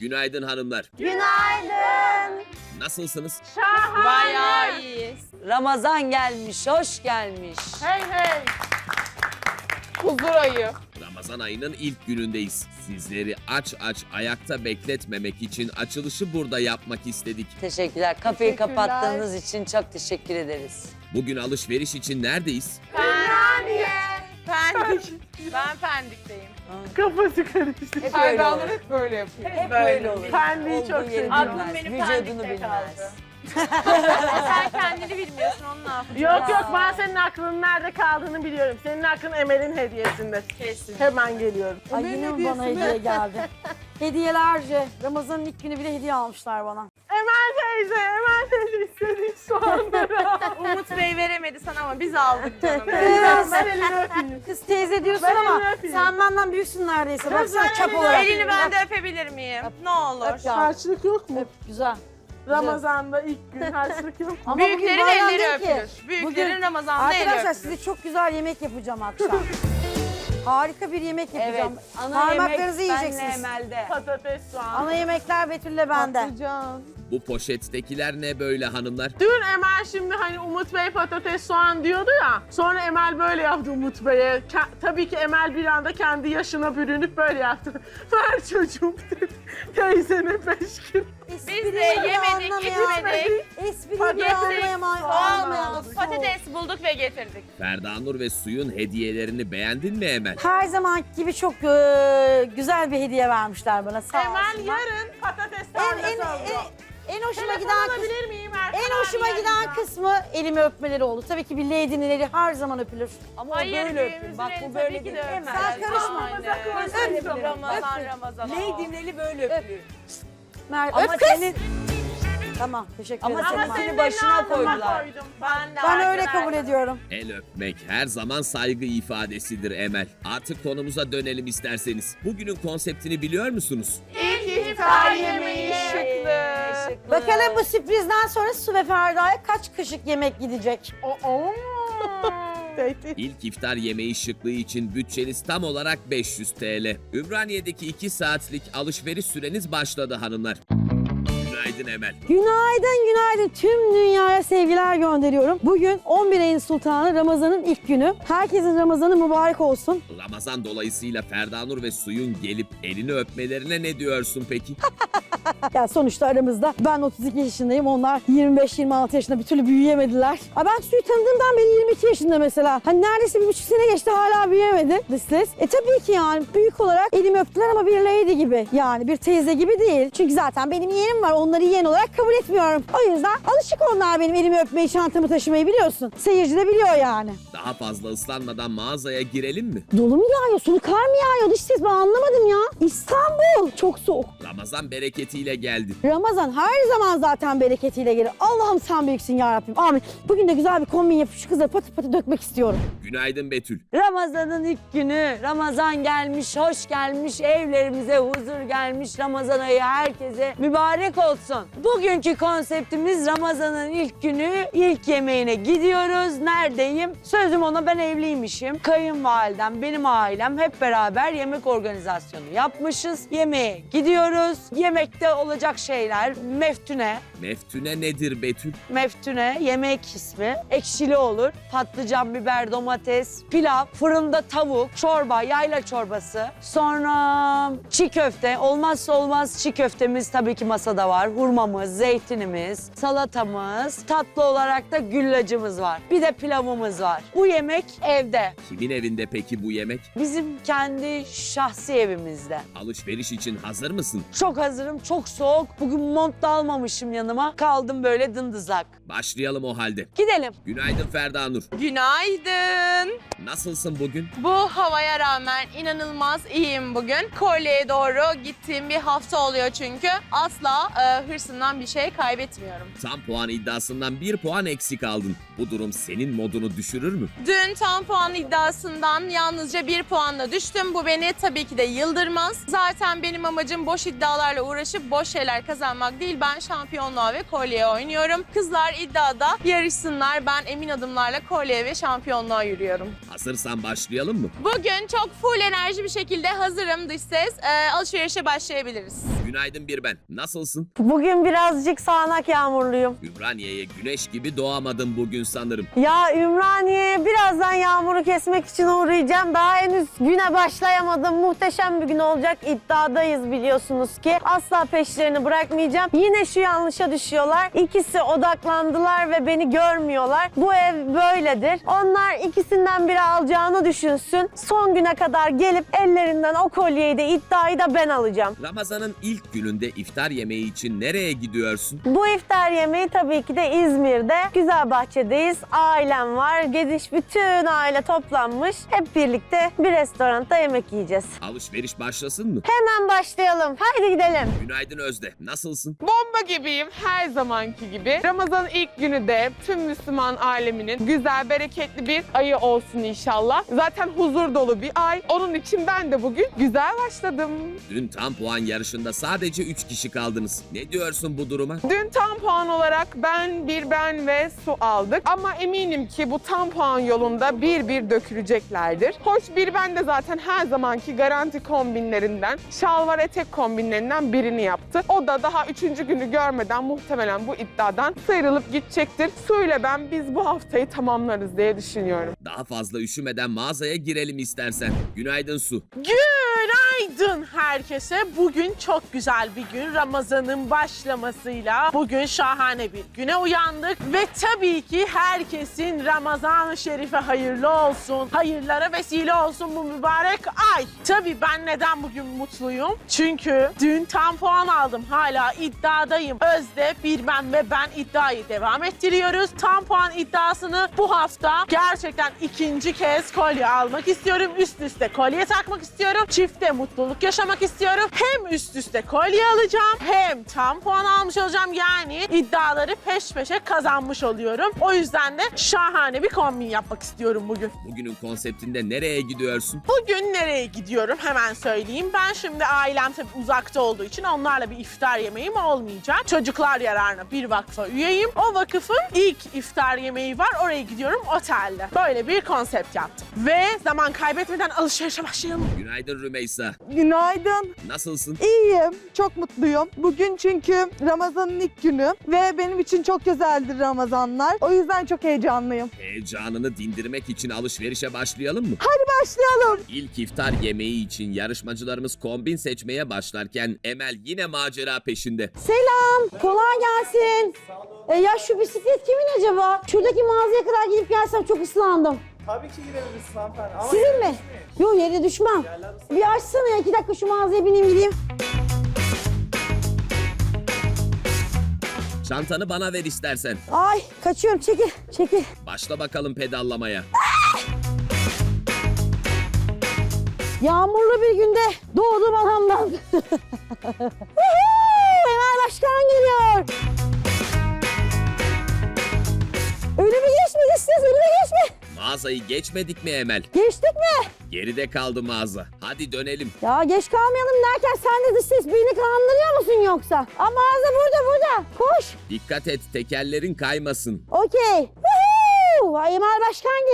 Günaydın hanımlar. Günaydın. Nasılsınız? Bayağı iyiyiz. Ramazan gelmiş, hoş gelmiş. Hey hey. Huzur ayı. Ramazan ayının ilk günündeyiz. Sizleri aç aç ayakta bekletmemek için açılışı burada yapmak istedik. Teşekkürler. Kafeyi Teşekkürler. kapattığınız için çok teşekkür ederiz. Bugün alışveriş için neredeyiz? Pendik. ben Pendik'teyim. Kafası karıştı. Hep öyle olur. hep böyle yapıyor. Hep böyle olur. Pendiği Olduğu çok yeri seviyorum. Aklım bilmez, benim vücudunu Pendik'te bilmez. kaldı. Sen kendini bilmiyorsun onu ne yapacaksın? Yok yok ben senin aklının nerede kaldığını biliyorum. Senin aklın Emel'in hediyesinde. Kesin. Hemen geliyorum. Ay yine mi bana hediye geldi? Hediyelerce. Ramazan'ın ilk günü bile hediye almışlar bana. Emel teyze, Emel teyze istediğin Umut Bey veremedi sana ama biz aldık canım. Biraz ben elini öpeyim. Kız teyze diyorsun Ben ama elini öpeyim. sen benden büyüksün neredeyse. Baksana çap elini olarak. Elini ben de öpebilir miyim? Ne olur. Öp ya. Harçlık yok mu? Öp, güzel. Ramazan'da ilk gün harçlık yok mu? Ama bugün Büyüklerin bayram elleri değil ki. öpülür. Büyüklerin Bugün- Ramazan'da eli Arkadaşlar öpülür. size çok güzel yemek yapacağım akşam. Harika bir yemek Evet. yapacağım. Ana Parmaklarınızı yemek benle yiyeceksiniz. Emel'de. Patates soğan. Ana yemekler Betül'le bende. Patlıcan. Bu poşettekiler ne böyle hanımlar? Dün Emel şimdi hani Umut Bey patates soğan diyordu ya. Sonra Emel böyle yaptı Umut Bey'e. Ke- tabii ki Emel bir anda kendi yaşına bürünüp böyle yaptı. Ver çocuğum dedi. Teyzene beş kilo. Biz de yemedik, içmedik. Espriyi Patates bile anlayamayan. soğan anlamayan. aldık. Patates bulduk ve getirdik. Ferdanur ve Suyun hediyelerini beğendin mi Emel? Her zaman gibi çok e, güzel bir hediye vermişler bana sağ Emel olsunlar. yarın patates En, tarlası en. En, hoşuma Telefon giden kısmı, alabilir miyim Erkan en hoşuma abiye giden kısmı elimi öpmeleri oldu. Tabii ki bir lady'nin eli her zaman öpülür. Ama Hayır, böyle öpün. büyüğümüzün Bak bu böyle değil. de Emel. Sen karışma. Aynen. Öp. Ramazan, Ramazan. Lady'nin eli böyle öpülür. Mer Ama öp kız. senin Tamam teşekkür Ama ederim. senin senin seni başına koydular. Ben de Ben öyle arkadaşlar. kabul ediyorum. El öpmek her zaman saygı ifadesidir Emel. Artık konumuza dönelim isterseniz. Bugünün konseptini biliyor musunuz? İlk iftar yemeği şıklı. Şıklı. Bakalım bu sürprizden sonra Su ve Ferda'ya kaç kaşık yemek gidecek? İlk iftar yemeği şıklığı için bütçeniz tam olarak 500 TL. Ümraniye'deki 2 saatlik alışveriş süreniz başladı hanımlar. Günaydın Emel. Günaydın günaydın tüm dünyaya sevgiler gönderiyorum. Bugün 11 ayın sultanı Ramazan'ın ilk günü. Herkesin Ramazan'ı mübarek olsun. Ramazan dolayısıyla Ferdanur ve Suyun gelip elini öpmelerine ne diyorsun peki? Ya sonuçta aramızda ben 32 yaşındayım onlar 25-26 yaşında bir türlü büyüyemediler. Aa, ben suyu tanıdığımdan beri 22 yaşında mesela. Hani neredeyse bir buçuk sene geçti hala büyüyemedi Lisses. E tabii ki yani büyük olarak elimi öptüler ama bir lady gibi. Yani bir teyze gibi değil. Çünkü zaten benim yeğenim var onları yeğen olarak kabul etmiyorum. O yüzden alışık onlar benim elimi öpmeyi çantamı taşımayı biliyorsun. Seyirci de biliyor yani. Daha fazla ıslanmadan mağazaya girelim mi? Dolu mu yağıyor? Sulu kar mı yağıyor? Dış ses ben anlamadım ya. İstanbul çok soğuk. Ramazan bereketiyle geldi. Ramazan her zaman zaten bereketiyle gelir. Allah'ım sen büyüksün ya Rabbim. Amin. Bugün de güzel bir kombin yapıp şu kızları patı patı dökmek istiyorum. Günaydın Betül. Ramazan'ın ilk günü. Ramazan gelmiş, hoş gelmiş. Evlerimize huzur gelmiş. Ramazan ayı herkese mübarek olsun. Bugünkü konseptimiz Ramazan'ın ilk günü. ilk yemeğine gidiyoruz. Neredeyim? Sözüm ona ben evliymişim. Kayınvalidem, benim ailem hep beraber yemek organizasyonu yapmışız. Yemeğe gidiyoruz. Yemekte olacak şeyler meftune, Meftüne nedir Betül? Meftune yemek ismi. Ekşili olur. Patlıcan, biber, domates, pilav, fırında tavuk, çorba, yayla çorbası. Sonra çiğ köfte. Olmazsa olmaz çiğ köftemiz tabii ki masada var. Hurmamız, zeytinimiz, salatamız. Tatlı olarak da güllacımız var. Bir de pilavımız var. Bu yemek evde. Kimin evinde peki bu yemek? Bizim kendi şahsi evimizde. Alışveriş için hazır mısın? Çok hazırım, çok soğuk. Bugün mont da almamışım yanıma. Kaldım böyle dındızak. Başlayalım o halde. Gidelim. Günaydın Ferdanur. Günaydın. Nasılsın bugün? Bu havaya rağmen inanılmaz iyiyim bugün. Kolyeye doğru gittiğim bir hafta oluyor çünkü. Asla e, hırsından bir şey kaybetmiyorum. Tam puan iddiasından bir puan eksik aldın. Bu durum senin modunu düşürür mü? Dün tam puan iddiasından yalnızca bir puanla düştüm. Bu beni tabii ki de yıldırmaz. Zaten benim amacım boş iddialarla uğraşıp amacı boş şeyler kazanmak değil. Ben şampiyonluğa ve kolyeye oynuyorum. Kızlar iddiada yarışsınlar. Ben emin adımlarla kolyeye ve şampiyonluğa yürüyorum. Hazırsan başlayalım mı? Bugün çok full enerji bir şekilde hazırım dış ses. Ee, alışverişe başlayabiliriz. Günaydın bir ben. Nasılsın? Bugün birazcık sağanak yağmurluyum. Ümraniye'ye güneş gibi doğamadın bugün sanırım. Ya Ümraniye'ye birazdan yağmuru kesmek için uğrayacağım. Daha henüz güne başlayamadım. Muhteşem bir gün olacak. İddiadayız biliyorsunuz ki. Asla peşlerini bırakmayacağım. Yine şu yanlışa düşüyorlar. İkisi odaklandılar ve beni görmüyorlar. Bu ev böyledir. Onlar ikisinden biri alacağını düşünsün. Son güne kadar gelip ellerinden o kolyeyi de iddiayı da ben alacağım. Ramazan'ın ilk gününde iftar yemeği için nereye gidiyorsun? Bu iftar yemeği tabii ki de İzmir'de. Güzelbahçe'deyiz. Ailem var. Gediş bütün aile toplanmış. Hep birlikte bir restoranda yemek yiyeceğiz. Alışveriş başlasın mı? Hemen başlayalım. Haydi gidelim. Günaydın Özde. Nasılsın? Bomba gibiyim her zamanki gibi. Ramazan ilk günü de tüm Müslüman aleminin güzel, bereketli bir ayı olsun inşallah. Zaten huzur dolu bir ay. Onun için ben de bugün güzel başladım. Dün tam puan yarışında sadece 3 kişi kaldınız. Ne diyorsun bu duruma? Dün tam puan olarak ben, bir ben ve su aldık. Ama eminim ki bu tam puan yolunda bir bir döküleceklerdir. Hoş bir ben de zaten her zamanki garanti kombinlerinden, şalvar etek kombinlerinden birini yaptı. O da daha üçüncü günü görmeden muhtemelen bu iddiadan sıyrılıp gidecektir. Su ile ben biz bu haftayı tamamlarız diye düşünüyorum. Daha fazla üşümeden mağazaya girelim istersen. Günaydın Su. Günaydın herkese. Bugün çok güzel bir gün. Ramazan'ın başlamasıyla bugün şahane bir güne uyandık. Ve tabii ki herkesin Ramazan-ı Şerife hayırlı olsun. Hayırlara vesile olsun bu mübarek ay. Tabii ben neden bugün mutluyum? Çünkü dün tam puan aldım. Hala iddiadayım. Özde, bir ben ve ben iddiayı devam ettiriyoruz. Tam puan iddiasını bu hafta gerçekten ikinci kez kolye almak istiyorum. Üst üste kolye takmak istiyorum. Çifte mutluluk yaşamak istiyorum. Hem üst üste kolye alacağım hem tam puan almış olacağım. Yani iddiaları peş peşe kazanmış oluyorum. O yüzden de şahane bir kombin yapmak istiyorum bugün. Bugünün konseptinde nereye gidiyorsun? Bugün nereye gidiyorum hemen söyleyeyim. Ben şimdi ailem tabii uzakta olduğu için onlarla bir iftar yemeğim olmayacak. Çocuklar yararına bir vakfa üyeyim. O vakıfın ilk iftar yemeği var. Oraya gidiyorum otelde. Böyle bir konsept yaptım. Ve zaman kaybetmeden alışverişe başlayalım. Günaydın Rümeysa. Günaydın. Nasılsın? İyiyim. Çok mutluyum. Bugün çünkü Ramazan'ın ilk günü ve benim için çok güzeldir Ramazanlar. O yüzden çok heyecanlıyım. Heyecanını dindirmek için alışverişe başlayalım mı? Başlayalım. İlk iftar yemeği için yarışmacılarımız kombin seçmeye başlarken Emel yine macera peşinde. Selam. Kolay gelsin. E ya şu bisiklet kimin acaba? Şuradaki mağazaya kadar gidip gelsem çok ıslandım. Tabii ki girebilirsin hanımefendi. Ama Sizin mi? Yok yere düşmem. Bir açsana ya iki dakika şu mağazaya bineyim gideyim. Çantanı bana ver istersen. Ay kaçıyorum çekil çekil. Başla bakalım pedallamaya. Yağmurlu bir günde doğdum anamdan. Mağazayı geçmedik mi Emel? Geçtik mi? Geride kaldı mağaza. Hadi dönelim. Ya geç kalmayalım derken sen de dış ses beni kandırıyor musun yoksa? Aa mağaza burada burada. Koş. Dikkat et tekerlerin kaymasın. Okey. Woohoo! Emel Başkan.